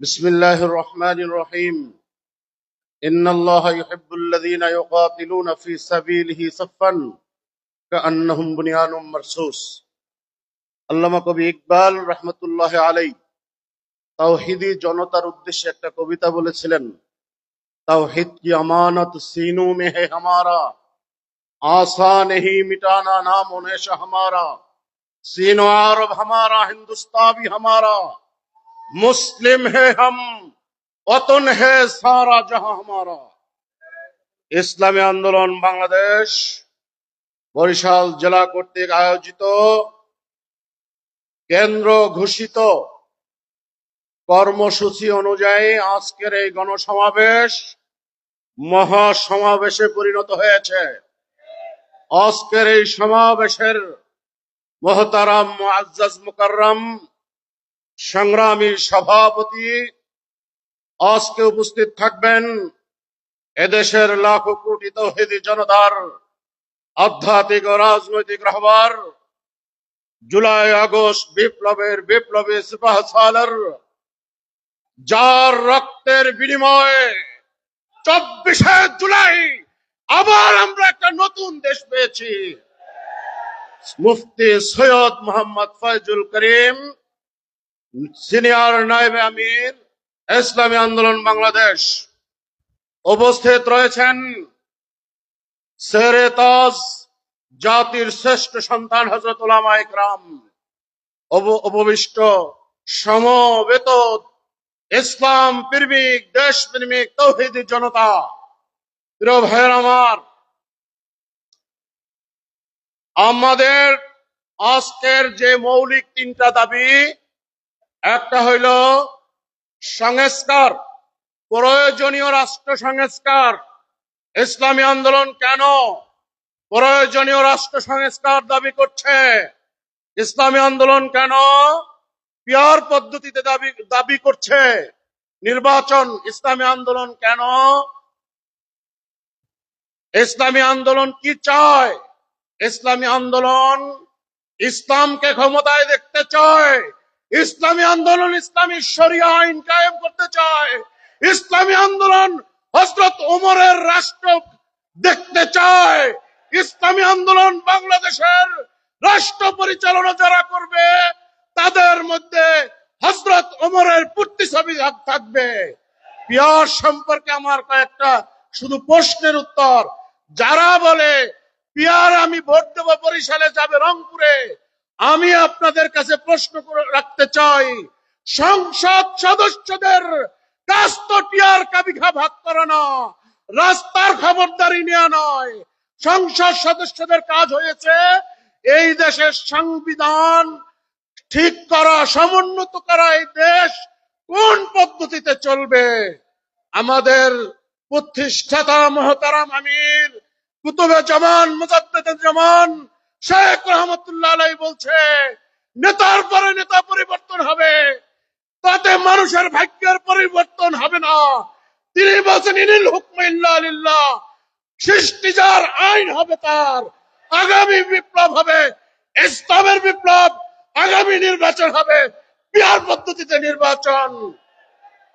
بسم الله الرحمن الرحيم إن الله يحب الذين يقاتلون في سبيله صفا كأنهم بنيان مرصوص আল্লামা কবি ইকবাল রহমতুল্লাহ আলাই তাওহিদি জনতার উদ্দেশ্যে একটা কবিতা বলেছিলেন তাওহিদ কি আমানত सीनू में है हमारा आसा नहीं मिटाना नाम नेशा हमारा सीनो अरब हमारा हिंदुस्तान भी हमारा मुस्लिम है हम वतन है सारा जहां हमारा ইসলামী আন্দোলন বাংলাদেশ বরিশাল জেলা কর্তৃক আয়োজিত কেন্দ্র ঘোষিত কর্মসূচি অনুযায়ী আজকের এই গণসমাবেশ মহাসমাবেশে পরিণত হয়েছে আজকের এই সমাবেশের মহতারাম মুআজ্জাজ মুকাররম সংগ্রামী সভাপতি আজকে উপস্থিত থাকবেন এদেশের লাখো কোটি তৌহিদি জনতার আধ্যাত্মিক ও রাজনৈতিক রহবার, জুলাই, আগস্ট, বিপ্লবের বিপ্লবী সিপাহ যার রক্তের বিনিময়ে চব্বিশে জুলাই আবার আমরা একটা নতুন দেশ পেয়েছি। মুফতি সৈয়দ মোহাম্মদ ফয়জুল করিম সিনিয়র নায়েব আমির, ইসলামী আন্দোলন বাংলাদেশ। উপস্থিত রয়েছেন তাজ জাতির শ্রেষ্ঠ সন্তান হজরত ইকরাম উপবিষ্ট, সমবেত ইসলাম প্রেমিক, দেশ প্রেমিক, তৌহিদি জনতা। প্রিয় ভাইয়ের আমার, আমাদের আজকের যে মৌলিক তিনটা দাবি একটা হইল সংস্কার, প্রয়োজনীয় রাষ্ট্র সংস্কার। ইসলামী আন্দোলন কেন প্রয়োজনীয় রাষ্ট্র সংস্কার দাবি করছে? ইসলামী আন্দোলন কেন পিয়ার পদ্ধতিতে দাবি দাবি করছে? নির্বাচন, ইসলামী আন্দোলন কেন? ইসলামী আন্দোলন কি চায়? ইসলামী আন্দোলন ইসলামকে ক্ষমতায় দেখতে চায়? ইসলামী আন্দোলন ইসলামী শরিয়া আইন কায়েম করতে চায়। ইসলামী আন্দোলন হজরত ওমরের রাষ্ট্র দেখতে চায়। ইসলামী আন্দোলন বাংলাদেশের রাষ্ট্র পরিচালনা যারা করবে, তাদের মধ্যে হজরত ওমরের পূর্তি ছবি থাকবে। পিয়ার সম্পর্কে আমার কয়েকটা শুধু প্রশ্নের উত্তর। যারা বলে, পিয়ার, আমি ভোট দেবো বরিশালে যাবে রংপুরে। আমি আপনাদের কাছে প্রশ্ন রাখতে চাই, সংসদ সদস্যদের ভাগ করা না, রাস্তার খবরদারি নেওয়া নয়। সংসদ সদস্যদের কাজ হয়েছে এই দেশের সংবিধান ঠিক করা, সমুন্নত করা এই দেশ কোন পদ্ধতিতে চলবে? আমাদের প্রতিষ্ঠাতা মহতারাম আমির, কুতুবে জামান মুজাদ্দেদ জামান শেখ রহমতুল্লাহ বলছে, নেতার পরে নেতা পরিবর্তন হবে, তাতে মানুষের ভাগ্যের পরিবর্তন হবে না। তিনি বলছেন, ইনিল হুকম ইল্লা লিল্লাহ সৃষ্টি যার আইন হবে তার, আগামী বিপ্লব হবে, ইসলামের বিপ্লব, আগামী নির্বাচন হবে, বিহার পদ্ধতিতে নির্বাচন।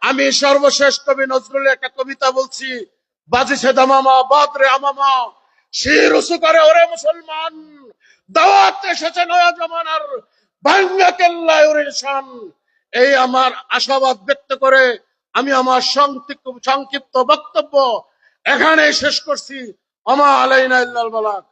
আমি সর্বশেষ কবি নজরুল একটা কবিতা বলছি বাজিছে দামামা, বাদরে আমামা, শির উঁচু করে ওরে মুসলমান। দাওয়াত এসেছে নয়া জমানার। ভাঙ্গা এই আমার আশাবাদ ব্যক্ত করে আমি আমার সংক্ষিপ্ত বক্তব্য এখানে শেষ করছি। আমা আলাইনা ইল্লাল বালাক।